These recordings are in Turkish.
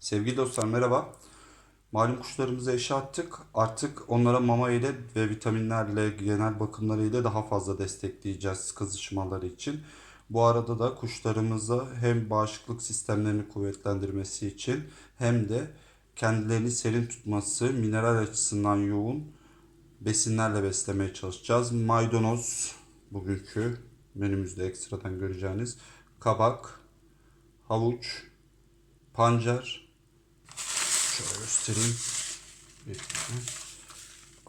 Sevgili dostlar merhaba. Malum kuşlarımıza eşe attık. Artık onlara mama ile ve vitaminlerle, genel bakımları ile daha fazla destekleyeceğiz kızışmaları için. Bu arada da kuşlarımıza hem bağışıklık sistemlerini kuvvetlendirmesi için hem de kendilerini serin tutması, mineral açısından yoğun besinlerle beslemeye çalışacağız. Maydanoz bugünkü menümüzde ekstradan göreceğiniz kabak, havuç, pancar. Şöyle göstereyim.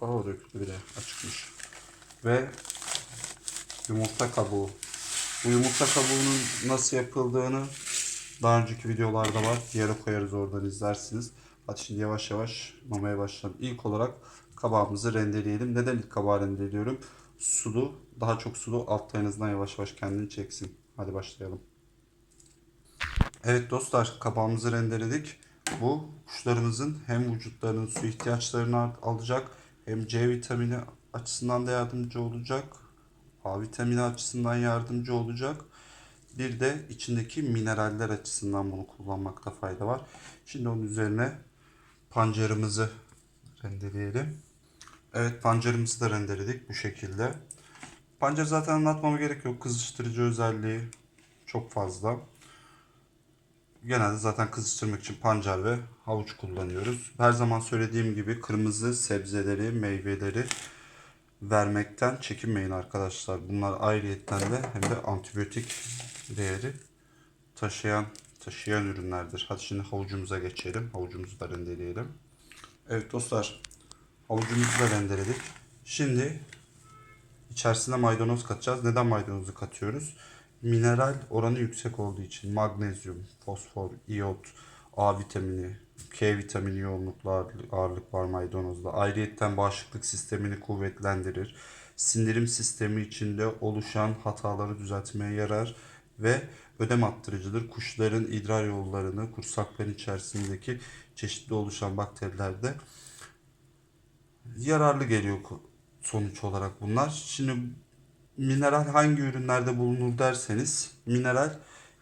Aa döküldü bile açıkmış. Ve yumurta kabuğu. Bu yumurta kabuğunun nasıl yapıldığını daha önceki videolarda var. Yere koyarız oradan izlersiniz. Hadi şimdi yavaş yavaş mamaya başlayalım. İlk olarak kabağımızı rendeleyelim. Neden ilk kabağı rendeliyorum? Sulu, daha çok sulu azından yavaş yavaş kendini çeksin. Hadi başlayalım. Evet dostlar kabağımızı rendeledik. Bu kuşlarımızın hem vücutlarının su ihtiyaçlarını alacak hem C vitamini açısından da yardımcı olacak. A vitamini açısından yardımcı olacak. Bir de içindeki mineraller açısından bunu kullanmakta fayda var. Şimdi onun üzerine pancarımızı rendeleyelim. Evet pancarımızı da rendeledik bu şekilde. Pancar zaten anlatmama gerek yok. Kızıştırıcı özelliği çok fazla. Genelde zaten kızıştırmak için pancar ve havuç kullanıyoruz. Her zaman söylediğim gibi kırmızı sebzeleri, meyveleri vermekten çekinmeyin arkadaşlar. Bunlar ayrıyetten de hem de antibiyotik değeri taşıyan taşıyan ürünlerdir. Hadi şimdi havucumuza geçelim. Havucumuzu da rendeleyelim. Evet dostlar, havucumuzu da rendeledik. Şimdi içerisine maydanoz katacağız. Neden maydanozu katıyoruz? Mineral oranı yüksek olduğu için magnezyum, fosfor, iyot, A vitamini, K vitamini yoğunluklu ağırlık- var maydanozda. Ayrıyetten bağışıklık sistemini kuvvetlendirir. Sindirim sistemi içinde oluşan hataları düzeltmeye yarar ve ödem attırıcıdır. Kuşların idrar yollarını, kursakların içerisindeki çeşitli oluşan bakterilerde yararlı geliyor sonuç olarak bunlar. Şimdi mineral hangi ürünlerde bulunur derseniz mineral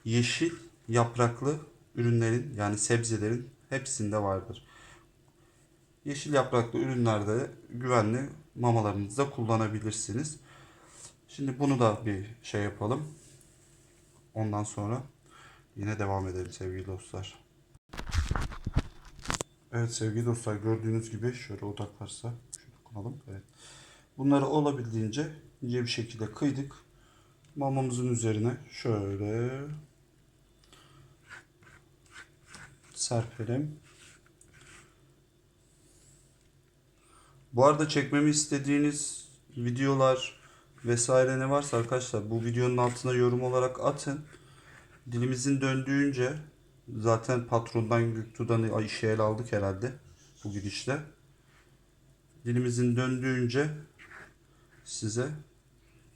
yeşil yapraklı ürünlerin yani sebzelerin hepsinde vardır. Yeşil yapraklı ürünlerde güvenli mamalarınızda kullanabilirsiniz. Şimdi bunu da bir şey yapalım. Ondan sonra yine devam edelim sevgili dostlar. Evet sevgili dostlar gördüğünüz gibi şöyle odaklarsa şöyle dokunalım. Evet. Bunları olabildiğince ince bir şekilde kıydık. Mamamızın üzerine şöyle serpelim. Bu arada çekmemi istediğiniz videolar vesaire ne varsa arkadaşlar bu videonun altına yorum olarak atın. Dilimizin döndüğünce zaten patrondan Göktuğ'dan işe el aldık herhalde bu gidişle. Dilimizin döndüğünce size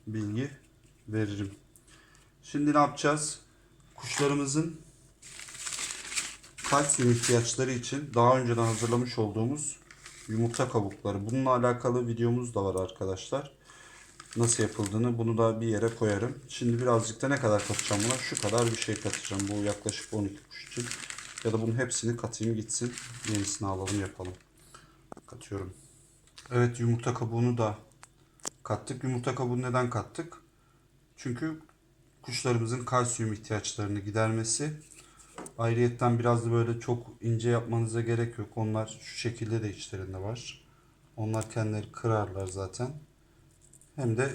bilgi veririm. Şimdi ne yapacağız? Kuşlarımızın kalsiyum ihtiyaçları için daha önceden hazırlamış olduğumuz yumurta kabukları. Bununla alakalı videomuz da var arkadaşlar. Nasıl yapıldığını bunu da bir yere koyarım. Şimdi birazcık da ne kadar katacağım buna? Şu kadar bir şey katacağım. Bu yaklaşık 12 kuş için. Ya da bunun hepsini katayım gitsin. Yenisini alalım yapalım. Katıyorum. Evet yumurta kabuğunu da kattık. Yumurta kabuğunu neden kattık? Çünkü kuşlarımızın kalsiyum ihtiyaçlarını gidermesi. Ayrıyetten biraz da böyle çok ince yapmanıza gerek yok. Onlar şu şekilde de içlerinde var. Onlar kendileri kırarlar zaten. Hem de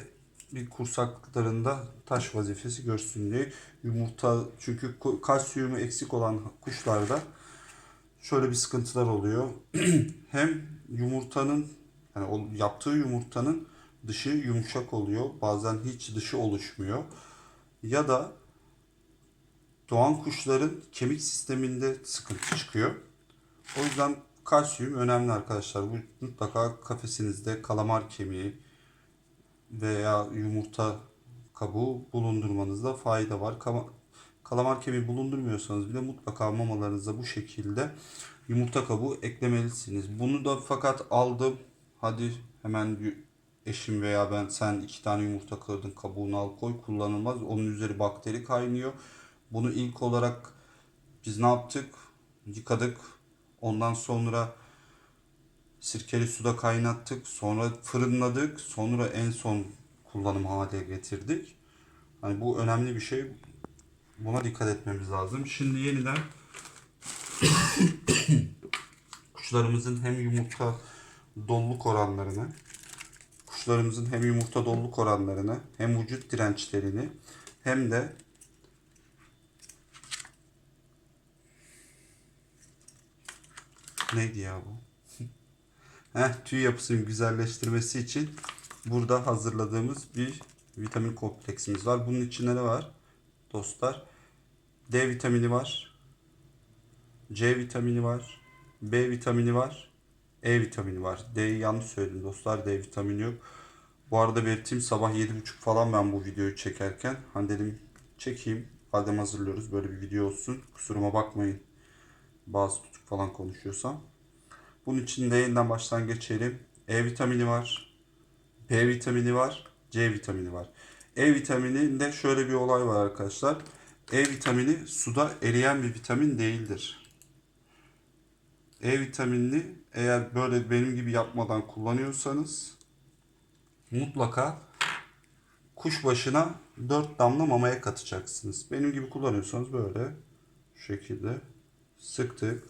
bir kursaklarında taş vazifesi görsün diye yumurta çünkü kalsiyumu eksik olan kuşlarda şöyle bir sıkıntılar oluyor. Hem yumurtanın yani yaptığı yumurtanın dışı yumuşak oluyor. Bazen hiç dışı oluşmuyor. Ya da doğan kuşların kemik sisteminde sıkıntı çıkıyor. O yüzden kalsiyum önemli arkadaşlar. Bu mutlaka kafesinizde kalamar kemiği veya yumurta kabuğu bulundurmanızda fayda var. Kalamar kemiği bulundurmuyorsanız bile mutlaka mamalarınıza bu şekilde yumurta kabuğu eklemelisiniz. Bunu da fakat aldım. Hadi hemen eşim veya ben sen iki tane yumurta kırdın kabuğunu al koy kullanılmaz. Onun üzeri bakteri kaynıyor. Bunu ilk olarak biz ne yaptık? yıkadık. Ondan sonra sirkeli suda kaynattık. Sonra fırınladık. Sonra en son kullanım hale getirdik. Hani bu önemli bir şey. Buna dikkat etmemiz lazım. Şimdi yeniden kuşlarımızın hem yumurta doluluk oranlarını, kuşlarımızın hem yumurta doluluk oranlarını, hem vücut dirençlerini, hem de neydi ya bu? Heh, tüy yapısının güzelleştirmesi için burada hazırladığımız bir vitamin kompleksimiz var. Bunun içinde ne var? Dostlar, D vitamini var, C vitamini var, B vitamini var, E vitamini var. D'yi yanlış söyledim dostlar. D vitamini yok. Bu arada belirteyim sabah 7.30 falan ben bu videoyu çekerken. Hani dedim çekeyim. Madem hazırlıyoruz böyle bir video olsun. Kusuruma bakmayın. Bazı tutuk falan konuşuyorsam. Bunun için de yeniden baştan geçelim. E vitamini var. B vitamini var. C vitamini var. E vitamininde şöyle bir olay var arkadaşlar. E vitamini suda eriyen bir vitamin değildir. E vitaminini eğer böyle benim gibi yapmadan kullanıyorsanız mutlaka kuş başına 4 damla mamaya katacaksınız. Benim gibi kullanıyorsanız böyle şu şekilde sıktık.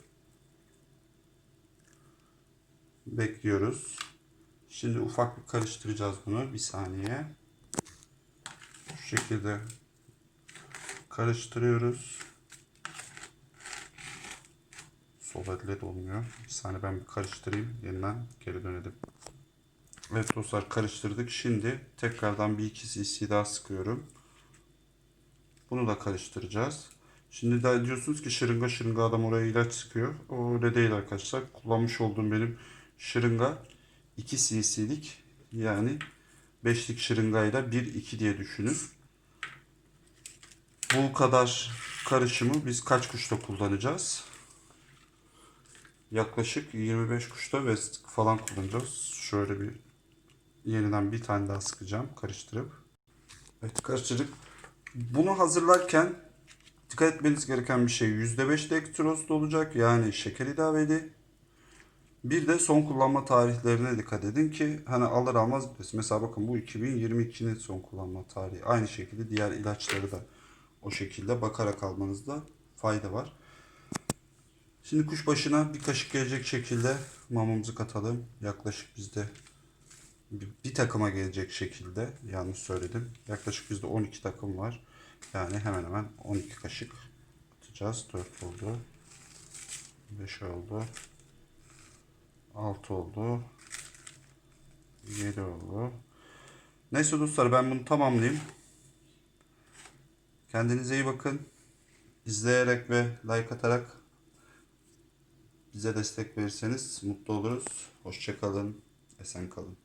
Bekliyoruz. Şimdi ufak bir karıştıracağız bunu. Bir saniye. Şu şekilde karıştırıyoruz. Sol elle de olmuyor. Bir saniye ben bir karıştırayım. Yeniden geri dönelim. Evet dostlar karıştırdık. Şimdi tekrardan bir iki cc daha sıkıyorum. Bunu da karıştıracağız. Şimdi de diyorsunuz ki şırınga şırınga adam oraya ilaç sıkıyor. O öyle değil arkadaşlar. Kullanmış olduğum benim şırınga 2 cc'lik yani 5'lik şırıngayla 1-2 diye düşünün. Bu kadar karışımı biz kaç kuşta kullanacağız? Yaklaşık 25 kuşta ve falan kullanacağız. Şöyle bir yeniden bir tane daha sıkacağım karıştırıp. Evet karıştırdık. Bunu hazırlarken dikkat etmeniz gereken bir şey %5 dekstrozda olacak yani şeker ilaveli. Bir de son kullanma tarihlerine dikkat edin ki hani alır almaz. Mesela bakın bu 2022'nin son kullanma tarihi. Aynı şekilde diğer ilaçları da o şekilde bakarak almanızda fayda var. Şimdi kuş başına bir kaşık gelecek şekilde mamamızı katalım. Yaklaşık bizde bir takıma gelecek şekilde yanlış söyledim. Yaklaşık bizde 12 takım var. Yani hemen hemen 12 kaşık atacağız. 4 oldu. 5 oldu. 6 oldu. 7 oldu. Neyse dostlar ben bunu tamamlayayım. Kendinize iyi bakın. İzleyerek ve like atarak bize destek verirseniz mutlu oluruz. Hoşçakalın. Esen kalın.